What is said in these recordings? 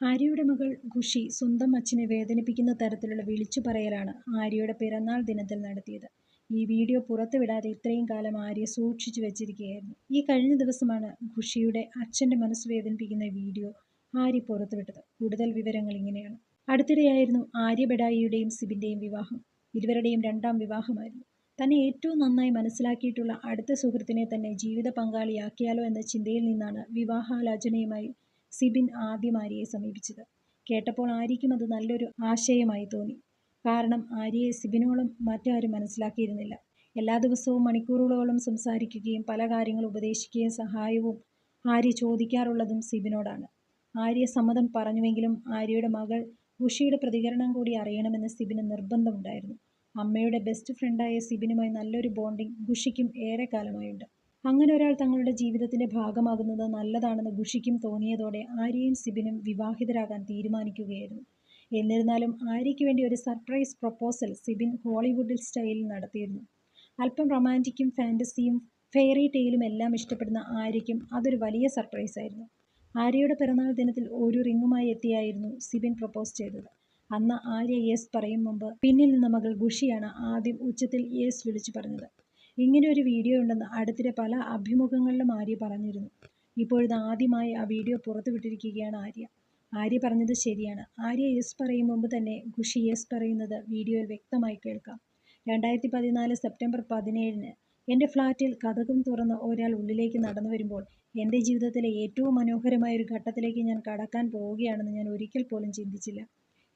ആര്യയുടെ മകൾ ഖുഷി സ്വന്തം അച്ഛനെ വേദനിപ്പിക്കുന്ന തരത്തിലുള്ള വിളിച്ചു പറയലാണ് ആര്യയുടെ പിറന്നാൾ ദിനത്തിൽ നടത്തിയത്. ഈ വീഡിയോ പുറത്തുവിടാതെ ഇത്രയും കാലം ആര്യ സൂക്ഷിച്ചു വെച്ചിരിക്കുകയായിരുന്നു. ഈ കഴിഞ്ഞ ദിവസമാണ് ഖുഷിയുടെ അച്ഛന്റെ മനസ്സ് വേദനിപ്പിക്കുന്ന വീഡിയോ ആര്യ പുറത്തുവിട്ടത്. കൂടുതൽ വിവരങ്ങൾ ഇങ്ങനെയാണ്. അടുത്തിടെയായിരുന്നു ആര്യ ബഡായിയുടെയും സിബിന്റെയും വിവാഹം. ഇരുവരുടെയും രണ്ടാം വിവാഹമായിരുന്നു. തന്നെ ഏറ്റവും നന്നായി മനസ്സിലാക്കിയിട്ടുള്ള അടുത്ത സുഹൃത്തിനെ തന്നെ ജീവിത പങ്കാളിയാക്കിയാലോ എന്ന ചിന്തയിൽ നിന്നാണ് വിവാഹാലോചനയുമായി സിബിൻ ആദ്യം ആര്യയെ സമീപിച്ചത്. കേട്ടപ്പോൾ ആര്യയ്ക്കും അത് നല്ലൊരു ആശയമായി തോന്നി. കാരണം ആര്യയെ സിബിനോളം മറ്റാരും മനസ്സിലാക്കിയിരുന്നില്ല. എല്ലാ ദിവസവും മണിക്കൂറുകളോളം സംസാരിക്കുകയും പല കാര്യങ്ങൾ ഉപദേശിക്കുകയും സഹായവും ആര്യ ചോദിക്കാറുള്ളതും സിബിനോടാണ്. ആര്യ സമ്മതം പറഞ്ഞുവെങ്കിലും ആര്യയുടെ മകൾ ഉഷിയുടെ പ്രതികരണം കൂടി അറിയണമെന്ന് സിബിന് നിർബന്ധമുണ്ടായിരുന്നു. അമ്മയുടെ ബെസ്റ്റ് ഫ്രണ്ടായ സിബിനുമായി നല്ലൊരു ബോണ്ടിങ് ഗുഷിക്കും ഏറെക്കാലമായുണ്ട്. അങ്ങനെ ഒരാൾ തങ്ങളുടെ ജീവിതത്തിന്റെ ഭാഗമാകുന്നത് നല്ലതാണെന്ന് ഖുഷിക്കും തോന്നിയതോടെ ആര്യയും സിബിനും വിവാഹിതരാകാൻ തീരുമാനിക്കുകയായിരുന്നു. എന്നിരുന്നാലും ആര്യയ്ക്ക് വേണ്ടി ഒരു സർപ്രൈസ് പ്രപ്പോസൽ സിബിൻ ഹോളിവുഡിൽ സ്റ്റൈലിൽ നടത്തിയിരുന്നു. അല്പം റൊമാന്റിക്കും ഫാന്റസിയും ഫെയറി ടെയിലും എല്ലാം ഇഷ്ടപ്പെടുന്ന ആര്യയ്ക്കും അതൊരു വലിയ സർപ്രൈസ് ആയിരുന്നു. ആര്യയുടെ പിറന്നാൾ ദിനത്തിൽ ഒരു റിങ്ങുമായി എത്തിയായിരുന്നു സിബിൻ പ്രപ്പോസ് ചെയ്തത്. അന്ന് ആര്യ യെസ് പറയും മുമ്പ് പിന്നിൽ നിന്ന മകൾ ഗുഷിയാണ് ആദ്യം ഉച്ചത്തിൽ യെസ് വിളിച്ചു പറഞ്ഞത്. ഇങ്ങനെ ഒരു വീഡിയോ ഉണ്ടെന്ന് അടുത്തിടെ പല അഭിമുഖങ്ങളിലും ആര്യ പറഞ്ഞിരുന്നു. ഇപ്പോഴിത് ആദ്യമായി ആ വീഡിയോ പുറത്തുവിട്ടിരിക്കുകയാണ് ആര്യ. ആര്യ പറഞ്ഞത് ശരിയാണ്. ആര്യ യെസ് പറയും മുമ്പ് തന്നെ ഖുഷി യെസ് പറയുന്നത് വീഡിയോയിൽ വ്യക്തമായി കേൾക്കാം. രണ്ടായിരത്തി പതിനാല് സെപ്റ്റംബർ പതിനേഴിന് എന്റെ ഫ്ലാറ്റിൽ കഥകും തുറന്ന് ഒരാൾ ഉള്ളിലേക്ക് നടന്നു വരുമ്പോൾ എന്റെ ജീവിതത്തിലെ ഏറ്റവും മനോഹരമായ ഒരു ഘട്ടത്തിലേക്ക് ഞാൻ കടക്കാൻ പോവുകയാണെന്ന് ഞാൻ ഒരിക്കൽ പോലും ചിന്തിച്ചില്ല.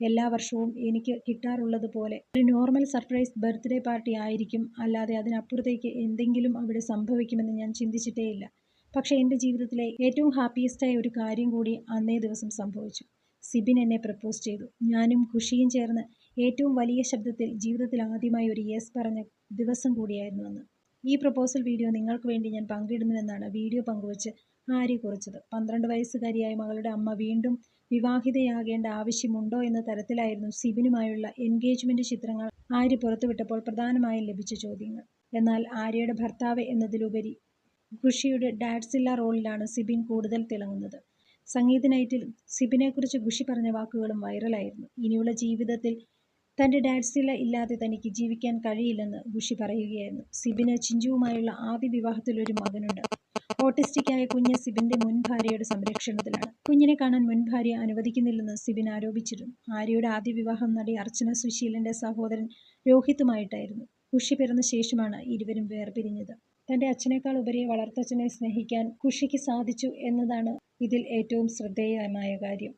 എല്ലാ വർഷവും എനിക്ക് കിട്ടാറുള്ളത് പോലെ. ഒരു നോർമൽ സർപ്രൈസ് ബർത്ത്ഡേ പാർട്ടി ആയിരിക്കും. അല്ലാതെ അതിനപ്പുറത്തേക്ക് എന്തെങ്കിലും അവിടെ സംഭവിക്കുമെന്ന് ഞാൻ ചിന്തിച്ചിട്ടേയില്ല പക്ഷേ എന്റെ ജീവിതത്തിലെ ഏറ്റവും ഹാപ്പിയസ്റ്റായ ഒരു കാര്യം കൂടി അന്നേ ദിവസം സംഭവിച്ചു. സിബിൻ എന്നെ പ്രപ്പോസ് ചെയ്തു. ഞാനും ഖുഷിയും ചേർന്ന് ഏറ്റവും വലിയ ശബ്ദത്തിൽ ജീവിതത്തിൽ ആദ്യമായി ഒരു യെസ് പറഞ്ഞ ദിവസം കൂടിയായിരുന്നു അന്ന്. ഈ പ്രപ്പോസൽ വീഡിയോ നിങ്ങൾക്ക് വേണ്ടി ഞാൻ പങ്കിടുന്നുവെന്നാണ് വീഡിയോ പങ്കുവച്ച് ആര്യ കുറിച്ചത്. പന്ത്രണ്ട് വയസ്സുകാരിയായ മകളുടെ അമ്മ വീണ്ടും വിവാഹിതയാകേണ്ട ആവശ്യമുണ്ടോ എന്ന തരത്തിലായിരുന്നു സിബിനുമായുള്ള എൻഗേജ്മെന്റ് ചിത്രങ്ങൾ ആര്യ പുറത്തുവിട്ടപ്പോൾ പ്രധാനമായും ലഭിച്ച ചോദ്യങ്ങൾ. എന്നാൽ ആര്യയുടെ ഭർത്താവ് എന്നതിലുപരി ഖുഷിയുടെ ഡാഡ്സില്ല റോളിലാണ് സിബിൻ കൂടുതൽ തിളങ്ങുന്നത്. സംഗീത നൈറ്റിൽ സിബിനെക്കുറിച്ച് ഖുഷി പറഞ്ഞ വാക്കുകളും വൈറലായിരുന്നു. ഇനിയുള്ള ജീവിതത്തിൽ തന്റെ ഡാഡ്സില്ല ഇല്ലാതെ തനിക്ക് ജീവിക്കാൻ കഴിയില്ലെന്ന് ഖുഷി പറയുകയായിരുന്നു. സിബിന് ചിഞ്ചുവുമായുള്ള ആദ്യ വിവാഹത്തിൽ ഒരു മകനുണ്ട്. ഓട്ടിസ്റ്റിക്കായ കുഞ്ഞ് സിബിന്റെ മുൻ ഭാര്യയുടെ സംരക്ഷണത്തിലാണ്. കുഞ്ഞിനെ കാണാൻ മുൻ ഭാര്യ അനുവദിക്കുന്നില്ലെന്ന് സിബിൻ ആരോപിച്ചിരുന്നു. ആര്യയുടെ ആദ്യ വിവാഹം നടി അർച്ചന സുശീലന്റെ സഹോദരൻ രോഹിത്തുമായിട്ടായിരുന്നു. ഖുഷി പിറന്ന ശേഷമാണ് ഇരുവരും വേർപിരിഞ്ഞത്. തന്റെ അച്ഛനേക്കാൾ ഉപരി വളർത്തച്ഛനെ സ്നേഹിക്കാൻ ഖുഷിക്ക് സാധിച്ചു എന്നതാണ് ഇതിൽ ഏറ്റവും ശ്രദ്ധേയമായ കാര്യം.